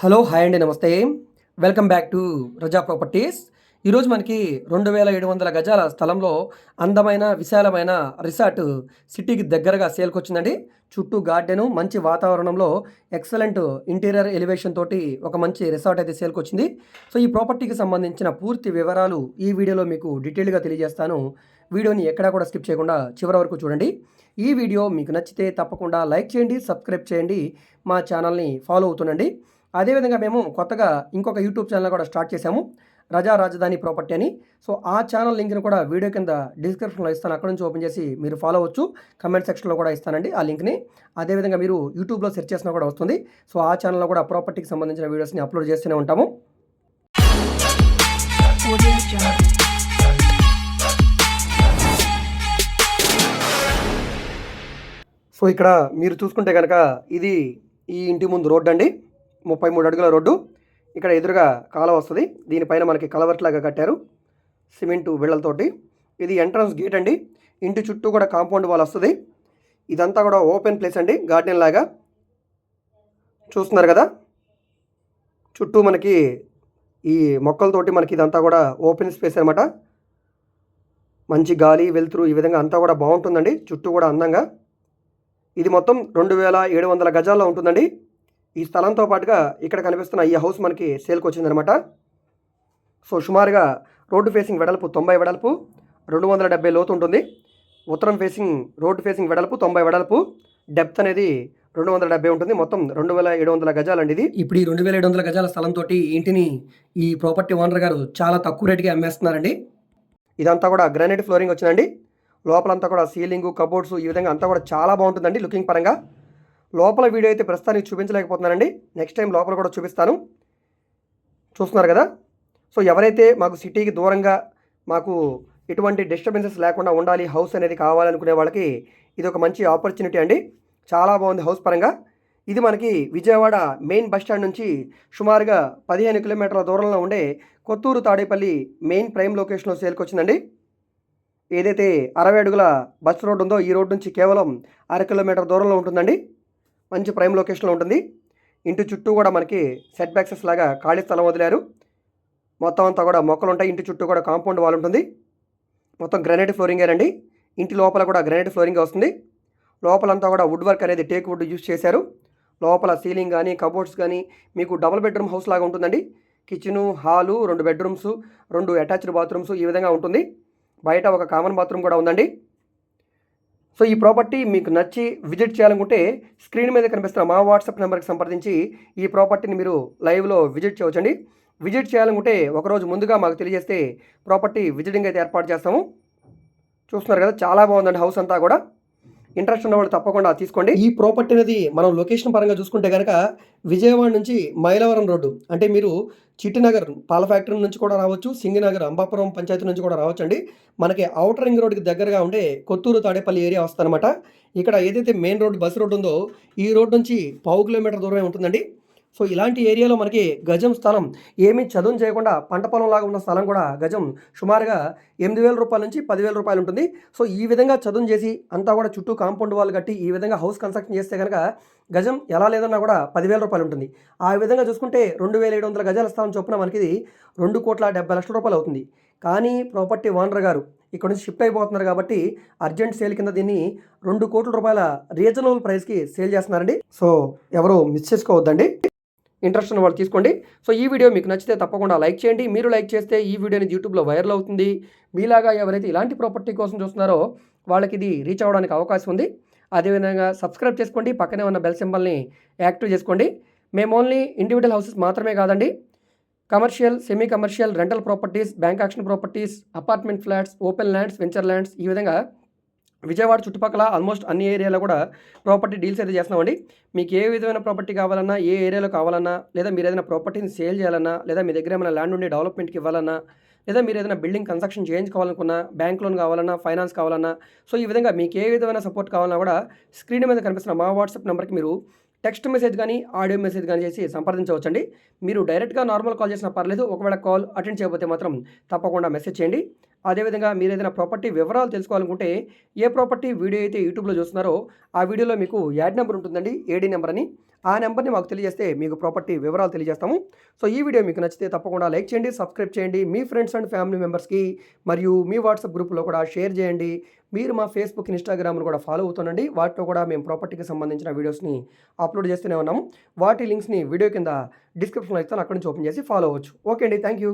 Hello hi అండి నమస్తే. Welcome back to Raza properties ఈరోజు మనకి రెండు వేల ఏడు వందల గజాల స్థలంలో అందమైన విశాలమైన రిసార్ట్ సిటీకి దగ్గరగా సేల్కి వచ్చిందండి చుట్టూ గార్డెను మంచి వాతావరణంలో ఎక్సలెంట్ ఇంటీరియర్ ఎలివేషన్ తోటి ఒక మంచి రిసార్ట్ అయితే సేల్కి వచ్చింది సో ఈ ప్రాపర్టీకి సంబంధించిన పూర్తి వివరాలు ఈ వీడియోలో మీకు డీటెయిల్గా తెలియజేస్తాను. వీడియోని ఎక్కడా కూడా స్కిప్ చేయకుండా చివరి వరకు చూడండి. ఈ వీడియో మీకు నచ్చితే తప్పకుండా లైక్ చేయండి సబ్స్క్రైబ్ చేయండి. మా ఛానల్ని ఫాలో అవుతుండండి. అదేవిధంగా మేము కొత్తగా ఇంకొక యూట్యూబ్ ఛానల్ కూడా స్టార్ట్ చేశాము రజా రాజధాని ప్రాపర్టీ అని. సో ఆ ఛానల్ లింక్ని కూడా వీడియో కింద డిస్క్రిప్షన్లో ఇస్తాను. అక్కడ నుంచి ఓపెన్ చేసి మీరు ఫాలో అవ్వచ్చు. కమెంట్ సెక్షన్లో కూడా ఇస్తానండి ఆ లింక్ని. అదేవిధంగా మీరు యూట్యూబ్లో సెర్చ్ చేసినా కూడా వస్తుంది. సో ఆ ఛానల్లో కూడా ప్రాపర్టీకి సంబంధించిన వీడియోస్ని అప్లోడ్ చేస్తూనే ఉంటాము. సో ఇక్కడ మీరు చూసుకుంటే కనుక ఇది ఈ ఇంటి ముందు రోడ్డు అండి ముప్పై మూడు అడుగుల రోడ్డు. ఇక్కడ ఎదురుగా కాలం వస్తుంది. దీనిపైన మనకి కలవర్ట్ లాగా కట్టారు సిమెంటు బిళ్ళలతోటి. ఇది ఎంట్రన్స్ గేట్ అండి. ఇంటి చుట్టూ కూడా కాంపౌండ్ వాల్ వస్తుంది. ఇదంతా కూడా ఓపెన్ ప్లేస్ అండి. గార్డెన్ లాగా. చూస్తున్నారు కదా? చుట్టూ మనకి ఈ మొక్కలతోటి మనకి ఇదంతా కూడా ఓపెన్ స్పేస్ అనమాట మంచి గాలి వెలుతురు ఈ విధంగా అంతా కూడా బాగుంటుందండి. చుట్టూ కూడా అందంగా. ఇది మొత్తం రెండు వేల ఏడు వందల గజాల్లో ఉంటుందండి. ఈ స్థలంతో పాటుగా ఇక్కడ కనిపిస్తున్న ఈ హౌస్ మనకి సేల్కి వచ్చిందనమాట సో సుమారుగా రోడ్డు ఫేసింగ్ వెడల్పు తొంభై వెడల్పు రెండు వందల డెబ్బై లోతు ఉంటుంది. ఉత్తరం ఫేసింగ్ రోడ్డు ఫేసింగ్ వెడల్పు తొంభై వెడల్పు డెప్త్ అనేది రెండు వందల డెబ్బై ఉంటుంది. మొత్తం రెండు వేల ఏడు వందల గజాలండి ఇది. ఇప్పుడు ఈ రెండు వేల ఏడు వందల గజాల స్థలంతో ఇంటిని ఈ ప్రాపర్టీ ఓనర్ గారు చాలా తక్కువ రేటుకి అమ్మేస్తున్నారండి. ఇదంతా కూడా గ్రానైట్ ఫ్లోరింగ్ వచ్చిందండి. లోపలంతా కూడా సీలింగ్ కబోర్డ్స్ ఈ విధంగా అంతా కూడా చాలా బాగుంటుందండి లుకింగ్ పరంగా. లోపల వీడియో అయితే ప్రస్తుతానికి చూపించలేకపోతున్నానండి. నెక్స్ట్ టైం లోపల కూడా చూపిస్తాను. చూస్తున్నారు కదా? సో ఎవరైతే మాకు సిటీకి దూరంగా మాకు ఎటువంటి డిస్టర్బెన్సెస్ లేకుండా ఉండాలి హౌస్ అనేది కావాలనుకునే వాళ్ళకి ఇది ఒక మంచి ఆపర్చునిటీ అండి. చాలా బాగుంది హౌస్ పరంగా. ఇది మనకి విజయవాడ మెయిన్ బస్ స్టాండ్ నుంచి సుమారుగా పదిహేను కిలోమీటర్ల దూరంలో ఉండే కొత్తూరు తాడేపల్లి మెయిన్ ప్రైమ్ లొకేషన్లో సేల్కొచ్చిందండి ఏదైతే అరవై అడుగుల బస్ రోడ్ ఉందో ఈ రోడ్ నుంచి కేవలం అర కిలోమీటర్ దూరంలో ఉంటుందండి. మంచి ప్రైమ్ లొకేషన్లో ఉంటుంది. ఇంటి చుట్టూ కూడా మనకి సెట్ బ్యాక్సెస్ లాగా ఖాళీ స్థలం వదిలారు. మొత్తం అంతా కూడా మొక్కలు ఉంటాయి. ఇంటి చుట్టూ కూడా కాంపౌండ్ వాల్ ఉంటుంది. మొత్తం గ్రానైట్ ఫ్లోరింగేనండి ఇంటి లోపల కూడా గ్రానైట్ ఫ్లోరింగ్ వస్తుంది. లోపలంతా కూడా వుడ్ వర్క్ అనేది టేక్ వుడ్ యూస్ చేశారు. లోపల సీలింగ్ కానీ కబోర్డ్స్ కానీ మీకు డబుల్ బెడ్రూమ్ హౌస్ లాగా ఉంటుందండి. కిచెను హాలు రెండు బెడ్రూమ్స్ రెండు అటాచ్డ్ బాత్రూమ్స్ ఈ విధంగా ఉంటుంది. బయట ఒక కామన్ బాత్రూమ్ కూడా ఉందండి. సో ఈ ప్రాపర్టీ మీకు నచ్చి విజిట్ చేయాలనుకుంటే స్క్రీన్ మీద కనిపిస్తున్న మా వాట్సాప్ నెంబర్కి సంప్రదించి ఈ ప్రాపర్టీని మీరు లైవ్లో విజిట్ చేయవచ్చండి. విజిట్ చేయాలనుకుంటే ఒకరోజు ముందుగా మాకు తెలియజేస్తే ప్రాపర్టీ విజిటింగ్ అయితే ఏర్పాటు చేస్తాము. చూస్తున్నారు కదా చాలా బాగుందండి హౌస్ అంతా కూడా. ఇంట్రెస్ట్ ఉన్నవాళ్ళు తప్పకుండా తీసుకోండి. ఈ ప్రాపర్టీ అనేది మనం లొకేషన్ పరంగా చూసుకుంటే కనుక విజయవాడ నుంచి మైలవరం రోడ్డు అంటే మీరు చిట్టినగర్ పాల ఫ్యాక్టరీ నుంచి కూడా రావచ్చు సింగినగర్ అంబాపురం పంచాయతీ నుంచి కూడా రావచ్చు అండి మనకి అవుటర్ రింగ్ రోడ్కి దగ్గరగా ఉండే కొత్తూరు తాడేపల్లి ఏరియా వస్తుందన్నమాట. ఇక్కడ ఏదైతే మెయిన్ రోడ్ బస్ రోడ్ ఉందో ఈ రోడ్ నుంచి పావు కిలోమీటర్ దూరమే ఉంటుందండి. సో ఇలాంటి ఏరియాలో మనకి గజం స్థలం ఏమీ చదువు చేయకుండా పంట పొలం లాగా ఉన్న స్థలం కూడా గజం సుమారుగా ఎనిమిది వేల రూపాయల నుంచి పదివేల రూపాయలు ఉంటుంది. సో ఈ విధంగా చదువు చేసి అంతా కూడా చుట్టూ కాంపౌండ్ వాల్ కట్టి ఈ విధంగా హౌస్ కన్స్ట్రక్షన్ చేస్తే కనుక గజం ఎలా లేదన్నా కూడా పదివేల రూపాయలు ఉంటుంది. ఆ విధంగా చూసుకుంటే రెండు వేల ఏడు వందల గజాల స్థలం చొప్పున మనకి ఇది రెండు కోట్ల డెబ్బై లక్షల రూపాయలు అవుతుంది. కానీ ప్రాపర్టీ ఓనర్ గారు ఇక్కడ నుంచి షిఫ్ట్ అయిపోతున్నారు కాబట్టి అర్జెంట్ సేల్ కింద దీన్ని రెండు కోట్ల రూపాయల రీజనబుల్ ప్రైస్కి సేల్ చేస్తున్నారండి. సో ఎవరు మిస్ చేసుకోవద్దండి. ఇంట్రెస్ట్ ఉన్న వాళ్ళు తీసుకోండి. సో ఈ వీడియో మీకు నచ్చితే తప్పకుండా లైక్ చేయండి. మీరు లైక్ చేస్తే ఈ వీడియోని యూట్యూబ్లో వైరల్ అవుతుంది. మీలాగా ఎవరైతే ఇలాంటి ప్రాపర్టీ కోసం చూస్తున్నారో వాళ్ళకి ఇది రీచ్ అవ్వడానికి అవకాశం ఉంది. అదేవిధంగా సబ్స్క్రైబ్ చేసుకోండి. పక్కనే ఉన్న బెల్ సింబల్ని యాక్టివ్ చేసుకోండి. మేము ఓన్లీ ఇండివిజువల్ హౌసెస్ మాత్రమే కాదండి. Commercial semi commercial rental properties bank auction properties apartment flats open lands venture lands ఈ విధంగా విజయవాడ చుట్టుపక్కల ఆల్మోస్ట్ అన్ని ఏరియాలో కూడా ప్రాపర్టీ డీల్స్ అయితే చేస్తున్నామండి. మీకు ఏ విధమైన ప్రాపర్టీ కావాలన్నా ఏ ఏరియాలో కావాలన్నా లేదా మీరు ఏదైనా ప్రాపర్టీని సేల్ చేయాలన్నా లేదా మీ దగ్గర ఏమైనా ల్యాండ్ ఉండి డెవలప్మెంట్కి ఇవ్వాలన్నా లేదా మీరు ఏదైనా బిల్డింగ్ కన్స్ట్రక్షన్ చేయించుకోవాలనుకున్నా బ్యాంక్ లోన్ కావాలన్నా ఫైనాన్స్ కావాలన్నా సో ఈ విధంగా మీకు ఏ విధమైన సపోర్ట్ కావాలన్నా కూడా స్క్రీన్ మీద కనిపిస్తున్న మా వాట్సాప్ నెంబర్కి మీరు టెక్స్ట్ మెసేజ్ కానీ ఆడియో మెసేజ్ కానీ చేసి సంప్రదించవచ్చండి. మీరు డైరెక్ట్గా నార్మల్ కాల్ చేసినా పర్లేదు ఒకవేళ కాల్ అటెండ్ చేయకపోతే మాత్రం తప్పకుండా మెసేజ్ చేయండి. అదేవిధంగా మీరు ఏదైనా ప్రాపర్టీ వివరాలు తెలుసుకోవాలనుకుంటే ఏ ప్రాపర్టీ వీడియో అయితే యూట్యూబ్లో చూస్తున్నారో ఆ వీడియోలో మీకు యాడ్ నెంబర్ ఉంటుందండి ఏడీ నెంబర్ అని. ఆ నెంబర్ని మాకు తెలియజేస్తే మీకు ప్రాపర్టీ వివరాలు తెలియజేస్తాము. సో ఈ వీడియో మీకు నచ్చితే తప్పకుండా లైక్ చేయండి సబ్స్క్రైబ్ చేయండి. మీ ఫ్రెండ్స్ అండ్ ఫ్యామిలీ మెంబర్స్కి మరియు మీ వాట్సాప్ గ్రూప్లో కూడా షేర్ చేయండి. మీరు మా ఫేస్బుక్ ఇన్స్టాగ్రామ్ను కూడా ఫాలో అవుతుండండి. వాటిలో కూడా మేము ప్రాపర్టీకి సంబంధించిన వీడియోస్ని అప్లోడ్ చేస్తూనే ఉన్నాము. వాటి లింక్స్ని వీడియో కింద డిస్క్రిప్షన్లో ఇస్తాను. అక్కడి నుంచి ఓపెన్ చేసి ఫాలో అవ్వచ్చు. ఓకే అండి. Thank you